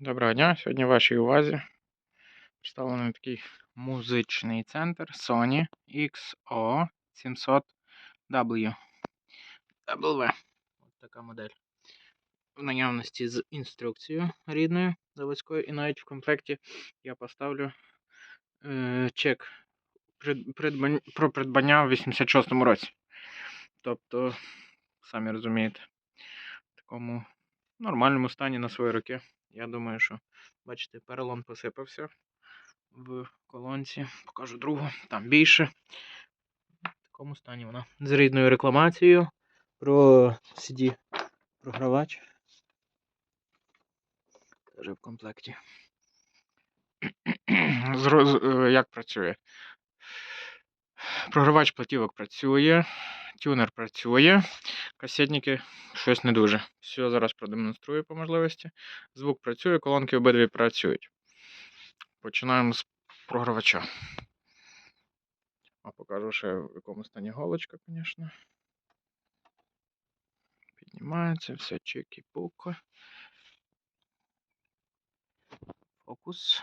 Доброго дня! Сьогодні в вашій увазі представлений такий музичний центр Sony XO700W. W. Ось така модель. В наявності з інструкцією рідною заводською, і навіть в комплекті я поставлю е, чек прид- придбань- про придбання в 86-му році. Тобто, самі розумієте, в такому нормальному стані на свої роки. Я думаю, що бачите, перелом посипався в колонці. Покажу другу, там більше. В такому стані вона. З рідною рекламацією про CD програвач. Теж в комплекті. Е, Як працює? Програвач платівок працює, тюнер працює, касетники щось не дуже. Все зараз продемонструю по можливості. Звук працює, колонки обидві працюють. Починаємо з програвача. А покажу ще в якому стані голочка, звісно. Піднімається, все чики-пуки. Фокус.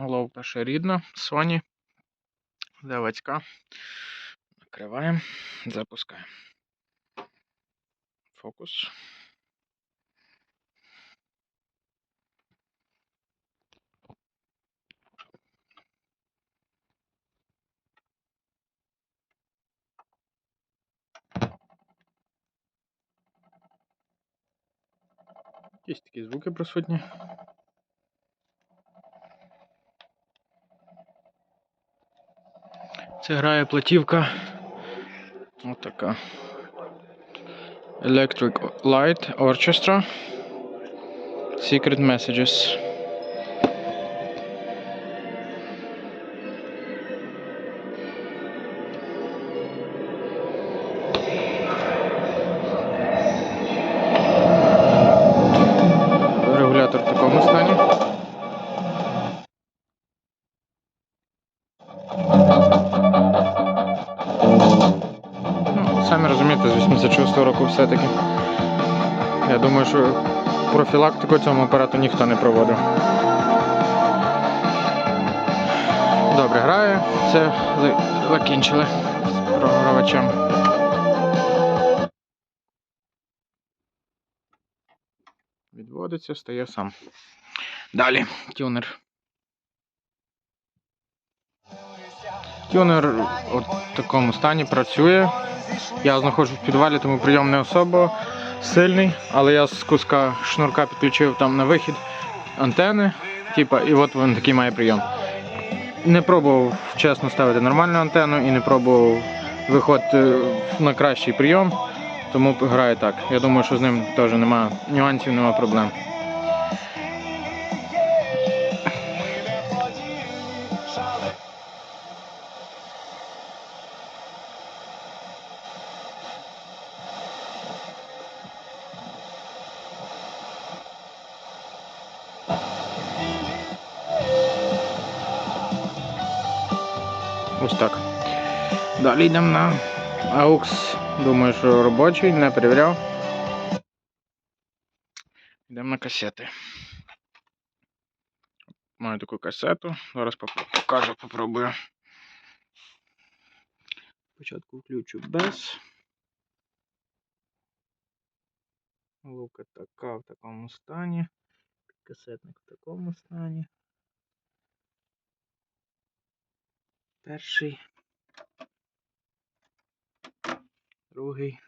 Головка ще рідна, Sony. Заводська. Накриваємо, запускаємо. Фокус. Якісь такі звуки присутні. Це грає платівка. Отака. Electric Light Orchestra. Secret Messages. Все-таки. Я думаю, що профілактику цьому апарату ніхто не проводив. Добре, грає. Це закінчили з програвачем. Відводиться, стає сам. Далі, тюнер. Тюнер у такому стані працює. Я знаходжусь в підвалі, тому прийом не особо сильний, але я з куска шнурка підключив там на вихід антени, типа, і от він такий має прийом. Не пробував чесно ставити нормальну антенну і не пробував виходити на кращий прийом, тому грає так. Я думаю, що з ним теж немає нюансів, немає проблем. Ось так. Далі йдемо на AUX. Думаю, що робочий, не перевіряв. Йдемо на касети. Маю таку касету. Зараз поп- покажу, попробую. Спочатку включу без. Лука така в такому стані. Касетник в такому стані. Перший. Другий.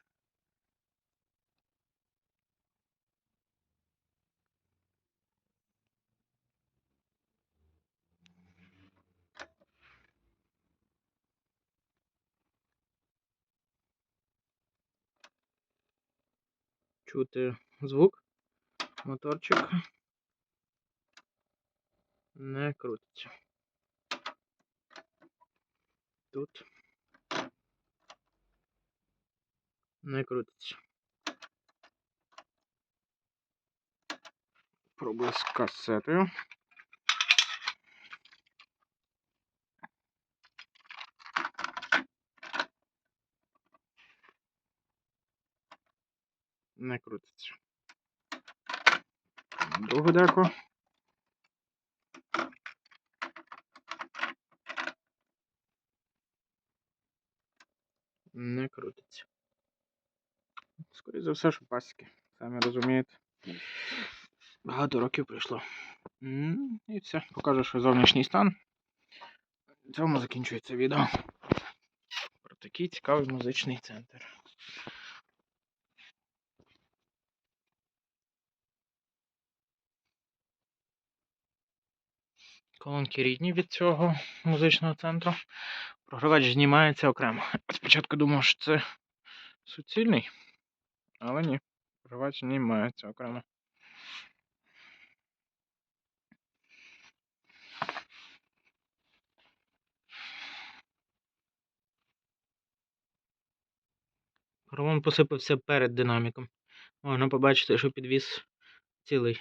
Чути звук моторчика. Не крутиться тут не крутиться. Пробую з касетою. Не крутиться. Другу деку. Не крутиться. Скоріше за все, що пасіки. Самі розумієте. Багато років пройшло. І все. Покажу, що зовнішній стан. На цьому закінчується відео. Про такий цікавий музичний центр. Колонки рідні від цього музичного центру. Програвач знімається окремо. Спочатку думав, що це суцільний, але ні. Програвач знімається окремо. Поролон посипався перед динаміком. Можна побачити, що підвіз цілий.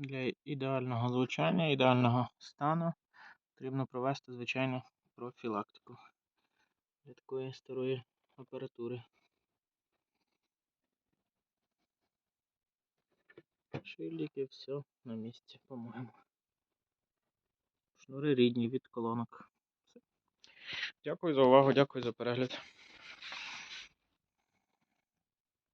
Для ідеального звучання, ідеального стану потрібно провести, звичайно, профілактику для такої старої апаратури. Шильдики, все на місці, по-моєму. Шнури рідні від колонок. Все. Дякую за увагу, дякую за перегляд.